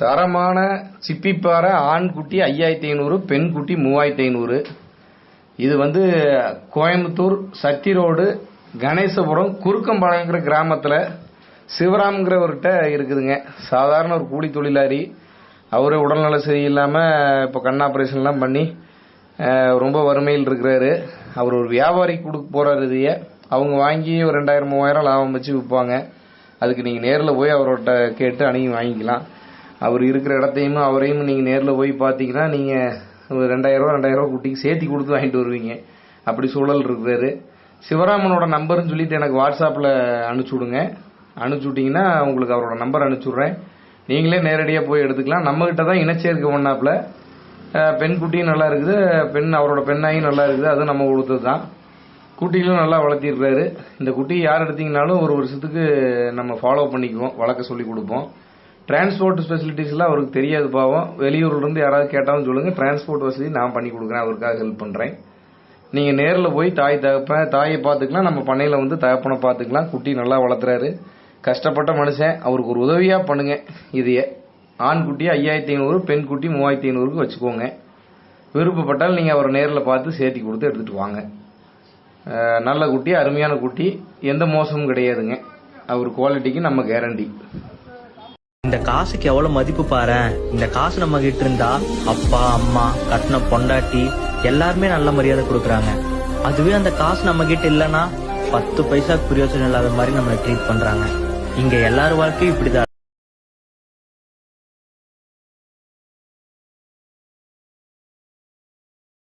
தரமான சிப்பிப்பாறை ஆண் குட்டி ஐயாயிரத்தி ஐநூறு பெண் குட்டி மூவாயிரத்தி ஐநூறு. இது வந்து கோயம்புத்தூர் சத்தி ரோடு கணேசபுரம் குறுக்கம்பாளையங்கிற கிராமத்தில் சிவராம்ங்கிறவர்கிட்ட இருக்குதுங்க. சாதாரண ஒரு கூலி தொழிலாளி. அவர் உடல்நல சரியில்லாமல் இப்போ கண் ஆப்ரேஷன்லாம் பண்ணி ரொம்ப வறுமையில் இருக்கிறாரு. அவர் ஒரு வியாபாரி கொடுக்க போகிறார் இதையே. அவங்க வாங்கி ஒரு ரெண்டாயிரம் மூவாயிரம் லாபம் வச்சு விற்பாங்க அதுக்கு நீங்கள் நேரில் போய் அவர்கிட்ட கேட்டு அணுகி வாங்கிக்கலாம். அவர் இருக்கிற இடத்தையும் அவரையும் நீங்கள் நேரில் போய் பார்த்தீங்கன்னா நீங்கள் ஒரு ரெண்டாயிரரூவா குட்டிக்கு சேர்த்தி கொடுத்து வாங்கிட்டு வருவீங்க. அப்படி சூழல் இருக்கிறாரு சிவராமனோட நம்பர்னு சொல்லிட்டு எனக்கு வாட்ஸ்அப்பில் அனுப்பிச்சி விடுங்க. அனுப்பிச்சிவிட்டிங்கன்னா உங்களுக்கு அவரோட நம்பர் அனுப்பிச்சி விட்றேன் நீங்களே நேரடியாக போய் எடுத்துக்கலாம். நம்மகிட்ட தான் இனச்சேர்க்கை ஒன்றாப்புல பெண் குட்டியும் நல்லா இருக்குது. பெண் அவரோட பெண்ணாயும் நல்லா இருக்குது. அதுவும் நம்ம கொடுத்தது தான். குட்டிகளும் நல்லா வளர்த்திருக்கிறாரு இந்த குட்டி யார் எடுத்தீங்கனாலும் ஒரு வருஷத்துக்கு நம்ம ஃபாலோ பண்ணிக்குவோம். வளர்க்க சொல்லி கொடுப்போம். டிரான்ஸ்போர்ட் ஃபெசிலிட்டிஸ்லாம் அவருக்கு தெரியாது பாவம். வெளியூர்லேருந்து யாராவது கேட்டாலும் சொல்லுங்கள் டிரான்ஸ்போர்ட் வசதி நான் பண்ணி கொடுக்குறேன். அவருக்காக ஹெல்ப் பண்ணுறேன் நீங்கள் நேரில் போய் தாய் தகப்பன் தாயை பார்த்துக்கலாம். நம்ம பண்ணையில் வந்து தகப்பனை பார்த்துக்கலாம். குட்டி நல்லா வளர்த்துறாரு. கஷ்டப்பட்ட மனுஷன். அவருக்கு ஒரு உதவியாக பண்ணுங்க. இதையே ஆண் குட்டி ஐயாயிரத்தி ஐநூறு பெண் குட்டி மூவாயிரத்தி ஐநூறுக்கு வச்சுக்கோங்க. விருப்பப்பட்டால் நீங்கள் அவரை நேரில் பார்த்து சேர்த்தி கொடுத்து எடுத்துகிட்டு வாங்க. நல்ல குட்டி அருமையான குட்டி. எந்த மோசமும் கிடையாதுங்க. அவர் குவாலிட்டிக்கு நம்ம கேரண்டி இந்த காசுக்கு எவ்வளவு மதிப்பு பாரு. இந்த காசு நம்ம கிட்ட இருந்தா அப்பா அம்மா கட்டின பொண்டாட்டி எல்லாருமே நல்ல மரியாதை கொடுக்கறாங்க. அதுவே அந்த காசு நம்ம கிட்ட இல்லைன்னா பத்து பைசா பிரயோஜனம் இல்லாத மாதிரி நம்மளை ட்ரீட் பண்றாங்க. இங்க எல்லார் வாழ்க்கையும் இப்படிதான்.